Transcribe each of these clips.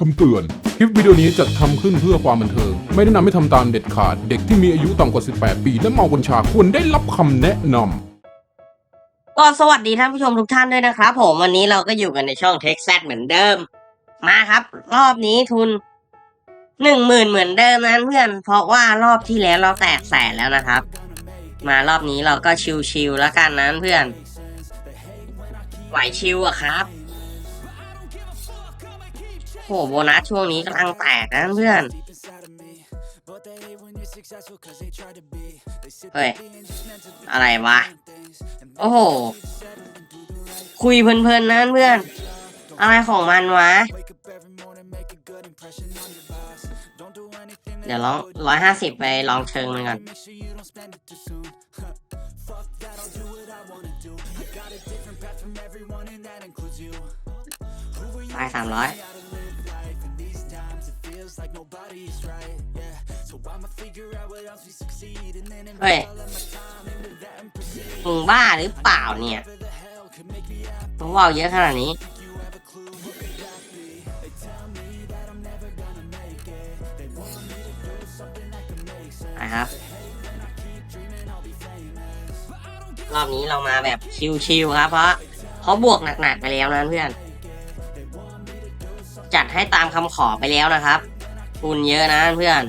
คำเตือน คลิปวิดีโอนี้จัดทำขึ้นเพื่อความบันเทิง ไม่แนะนำให้ทำตามเด็ดขาด เด็กที่มีอายุต่ำกว่า 18 ปี และเมากัญชาควรได้รับคำแนะนำ ก็สวัสดีท่านผู้ชมทุกท่านด้วยนะครับ ผมวันนี้เราก็อยู่กันในช่อง t e x a s เหมือนเดิม มาครับ รอบนี้ทุนหนึ่งหมื่นเหมือนเดิมนะเพื่อน เพราะว่ารอบที่แล้วเราแตกแสนแล้วนะครับ มารอบนี้เราก็ชิวๆแล้วกันนะเพื่อนไหวชิวอะครับ โหโบนัสช่วงนี้กำลังแตกนะเพื่อนเฮ้ย อะไรวะ โอ้โห คุยเพลินๆนะเพื่อน อะไรของมันวะ เดี๋ยวลองร้อยห้าสิบไปลองเชิงมันก่อนไปสามร้อย เฮ้ยมึงบ้าหรือเปล่าเนี่ยมึงว่าวเยอะขนาดนี้ นะครับ รอบนี้เรามาแบบชิวๆครับ เพราะเขาะบวกหนักๆไปแล้วนะเพื่อน จัดให้ตามคำขอไปแล้วนะครับทุนเยอะนะเพื่อน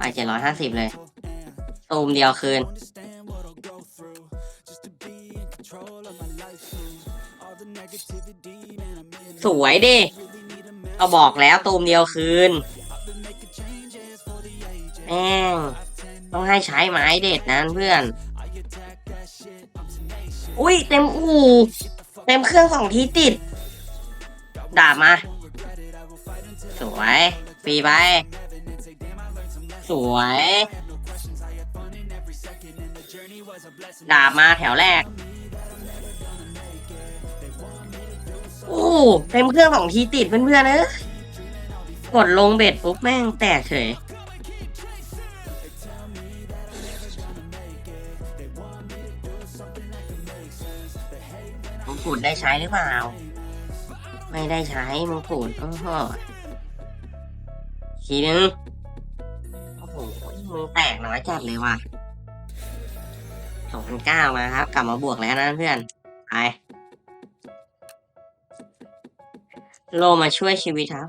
ไปเจ็ดร้อยห้าสิบเลยตูมเดียวคืนสวยดิเอาบอกแล้วตูมเดียวคืนแม่งต้องให้ใช้ไม้เด็ดนะเพื่อน อุ้ยเต็มอู่เต็มเครื่องสองที่ติดดาบมา สวยฟรีไป สวยดาบมาแถวแรก โอ้เต็มเครื่องสองที่ติดเพื่อนๆเนอะกดลงเบ็ดปุ๊บแม่งแตกเฉย มงกุฎได้ใช้หรือเปล่า ไม่ได้ใช้มงกุฎโอ้โหทีนึงโอ้โหมึงแตกน้อยจัดเลยว่ะสองพันเก้ามาครับ กลับมาบวกแล้วนะเพื่อนไปโลมาช่วยชีวิตครับ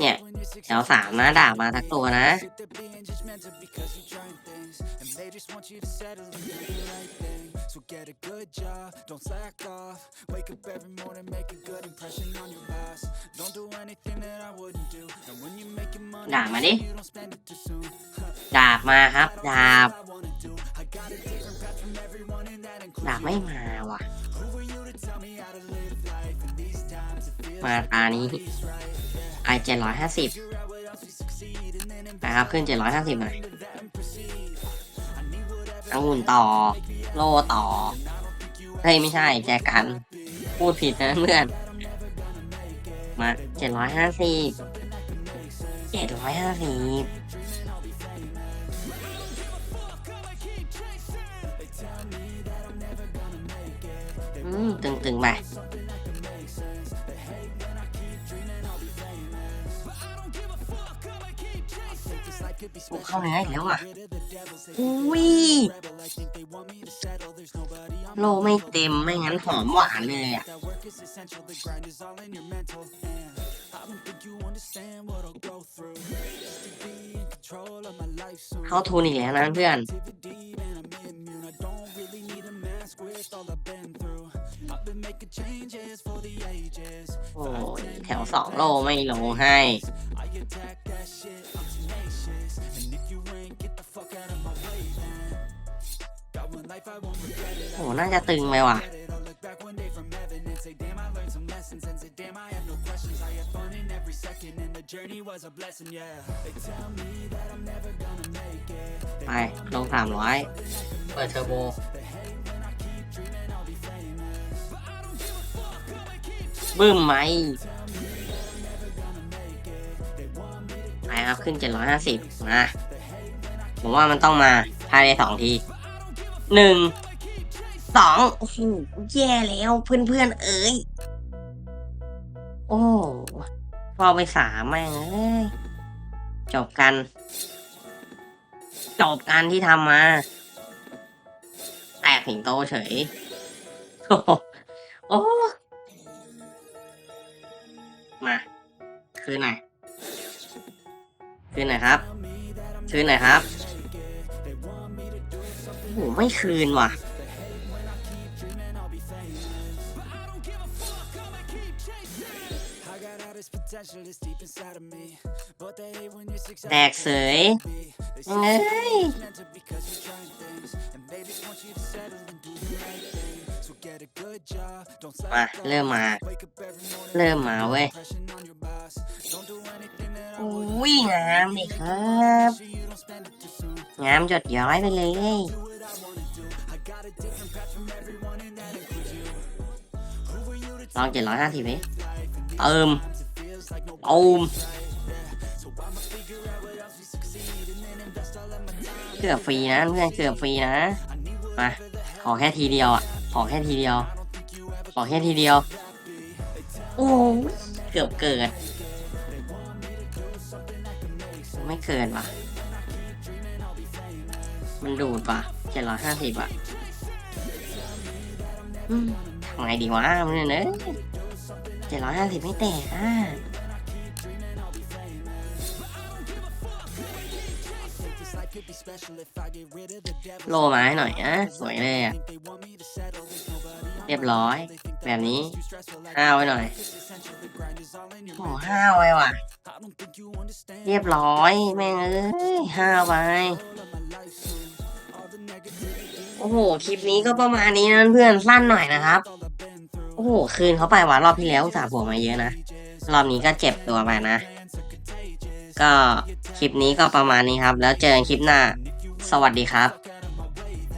เนี่ยแถวสามนะด่ามาทักตัวนะ ด่ามาดิ ดาบมาครับ ดาบ ดาบไม่มาว่ะ มาตานี้ไอเจ็ดร้อยห้าสิบนะครับ ขึ้นเจ็ดร้อยห้าสิบหน่อยองุ่นต่อ โลต่อ เฮ้ย ไม่ใช่ แจกัน พูดผิดนะเพื่อน มาเจ็ดร้อยห้าสิบเจ็ดร้อยห้าสิบอืม ตึงๆไป กเข้าเนื้ออีกแล้วอะ อุ้ยโลไม่เต็มไม่งั้นหอมหวานเลยอะเข้าทุนอีกแล้วนะเพื่อนโอ้ยแถวสองโลไม่ลงให้ น่าจะตึงไปว่ะ lessons and said, damn, I have no questions. I had fun in every second, and the journey was a blessing, yeah. They tell me that I'm never gonna make it. ไปลงสามร้อยเปิดเทอร์โบบึ้มไหมไปครับขึ้นเจ็ดร้อยห้าสิบมาผมว่ามันต้องมาภายในสองทีหนึ่ง สองโอ้โหแย่แล้วเพื่อนๆเอ้ย โอ้พอไปสามแม่งเอ้ยจบกัน จบการที่ทำมา แตกสิงโตเฉย โอ้โหโอ้มาคืนหน่อยคืนหน่อยครับ คืนหน่อยครับโอ้โหไม่คืนว่ะ แต successful. กเสย They เอ้ย meant to because you're trying things. And they just want you to settle and do the right thing. So get a good job. Don't มา slack เริ่ม off. มา Wake up every morning. เริ่มมาเว้ย Pressure on your boss. Don't do anything that I อุ้ยงามดิครับ so you don't spend it too soon. งามจดย้อยไปเลย Do what I wanna do. I got a different path from everyone, and that includes you. Who were you to ลองเจ็ดร้อยห้าสิบเติม ตูมเกือบฟรีนะเพื่อนเกือบฟรีนะมาขอแค่ทีเดียวอะขอแค่ทีเดียว ขอแค่ทีเดียวโอ้เกือบเกิด ไม่เกินว่ะ มันดูดว่ะเจ็ดร้อยห้าสิบอะทำไงดีวะเพื่อนเอ้ยเจ็ดร้อยห้าสิบไม่แตกอะ โลมาให้หน่อยนะสวยเลยอะเรียบร้อย แบบนี้ห้าวไว้หน่อยโอ้ห้าวไว้ว่ะ เรียบร้อยแม่งเอ้ยห้าวไปโอ้โหคลิปนี้ก็ประมาณนี้นะเพื่อนสั้นหน่อยนะครับ โอ้โหคืนเขาไปว่ะรอบที่แล้วสาห์บวกมาเยอะนะรอบนี้ก็เจ็บตัวไปนะ ก็คลิปนี้ก็ประมาณนี้ครับ แล้วเจอกันคลิปหน้า สวัสดีครับ